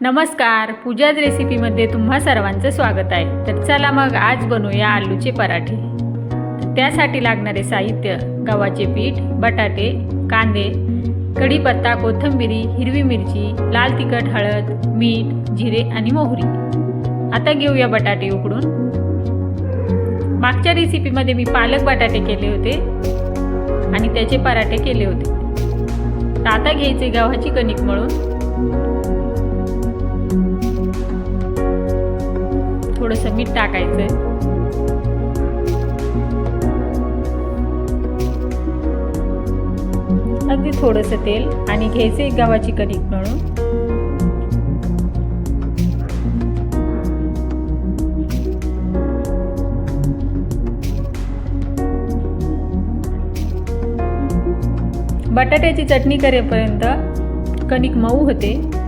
नमस्कार. पूजाज रेसिपीमध्ये तुम्हा सर्वांचं स्वागत आहे. तर चला मग आज बनवूया आलूचे पराठे. त्यासाठी लागणारे साहित्य गव्हाचे पीठ बटाटे कांदे कढीपत्ता कोथिंबिरी हिरवी मिरची लाल तिखट हळद मीठ जिरे आणि मोहरी. आता घेऊया बटाटे उकडून. मागच्या रेसिपीमध्ये मी पालक बटाटे केले होते आणि त्याचे पराठे केले होते. तर आता घ्यायचे गव्हाची कणिक मळून. थोडंसं मीठ टाकायचं अगदी थोडंसं तेल आणि घ्यायचे गव्हाची कणिक म्हणून. बटाट्याची चटणी करेपर्यंत कणिक मऊ होते.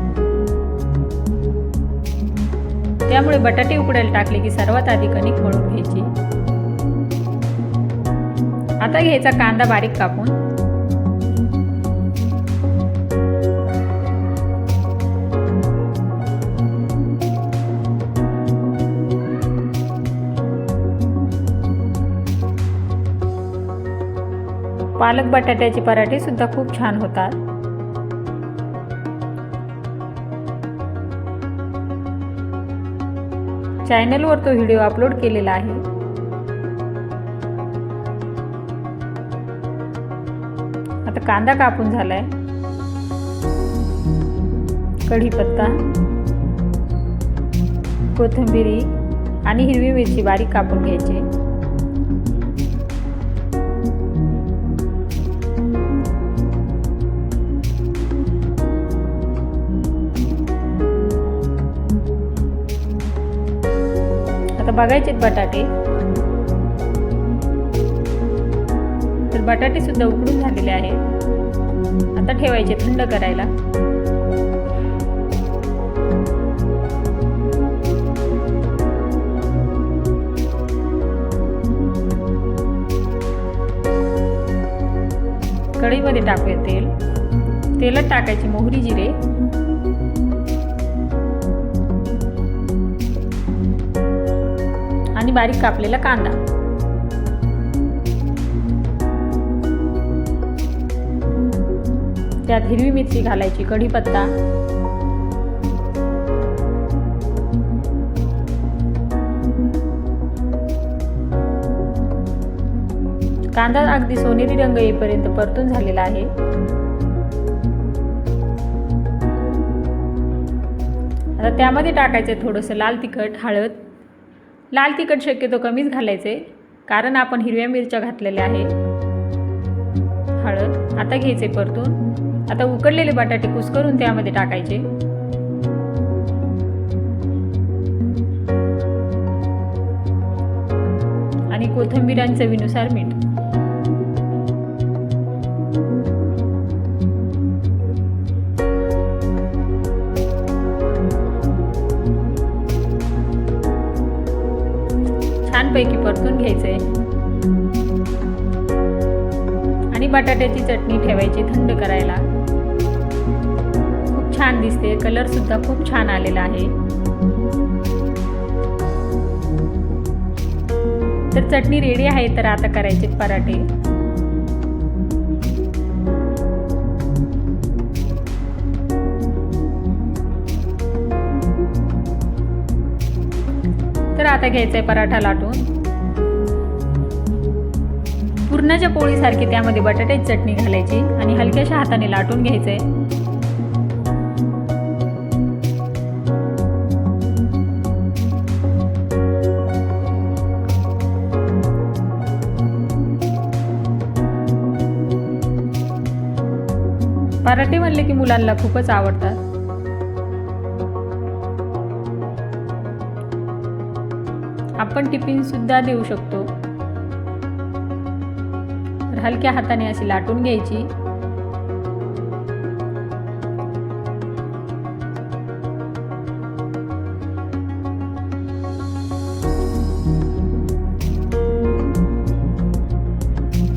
त्यामुळे बटाटे उकडायला टाकले की सर्वात आधी कणिक मळून घ्यायची. आता घ्यायचा कांदा बारीक कापून. पालक बटाट्याचे पराठे सुद्धा खूप छान होतात. चॅनलवर तो व्हिडिओ अपलोड केलेला आहे. आता कांदा कापून झालाय. कढीपत्ता कोथिंबिरी आणि हिरवी मिरची बारीक कापून घ्यायची. बघायचे बटाटे. तर बटाटे सुद्धा उकडून झालेले आहेत. आता ठेवायचे थंड करायला. कढईमध्ये टाकूया तेल. तेलात टाकायची मोहरी जिरे. आणि बारीक कापलेला कांदा. त्यात हिरवी मिरची घालायची कढीपत्ता. कांदा अगदी सोनेरी रंग येईपर्यंत परतून झालेला आहे. आता त्यामध्ये टाकायचं थोडंसं लाल तिखट हळद लाल तिखट शक्यतो कमीच घालायचे कारण आपण हिरव्या मिरच्या घातलेल्या आहेत. हळद आता घ्यायचे परतून. आता उकडलेले बटाटे कुसकरून त्यामध्ये टाकायचे. आणि कोथिंबीर आणि चवीनुसार मीठ. छानपैकी परतून आहे आणि बटाट्याची चटणी ठेवायची थंड करायला. खूप छान दिसते. कलर सुद्धा खूप छान आलेला आहे. तर चटणी रेडी आहे तर आता करायचे पराठे. आता घ्यायचा घ्यायचंय पराठा लाटून. पुरणाच्या पोळीसारखी त्यामध्ये बटाट्याची चटणी घालायची आणि हलक्याशा हाताने लाटून घ्यायचंय. पराठे म्हणले की मुलांना खूपच आवडतात. आपण टिफिनसुद्धा देऊ शकतो. तर हलक्या हाताने अशी लाटून घ्यायची.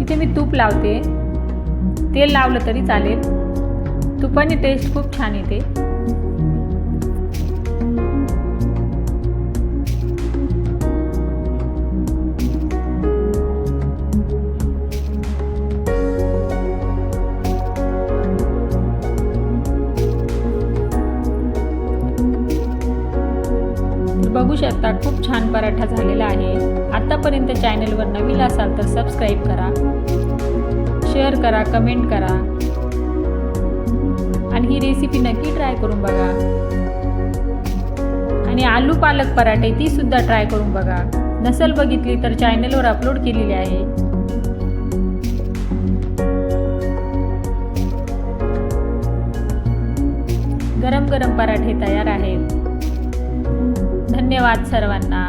इथे मी तूप लावते. तेल लावलं तरी चालेल. तुपाने टेस्ट खूप छान येते. छान पराठा झालेला आहे. आतापर्यंत चॅनलवर नवीन असाल तर सबस्क्राईब करा. शेअर करा कमेंट करा. आणि ही रेसिपी नक्की ट्राय करून बघा. आणि आलू पालक पराठे ती सुद्धा ट्राय करून बघा. नसल बघितली तर चॅनलवर अपलोड केलेली आहे. गरम गरम पराठे तयार आहेत. धन्यवाद सर्वांना.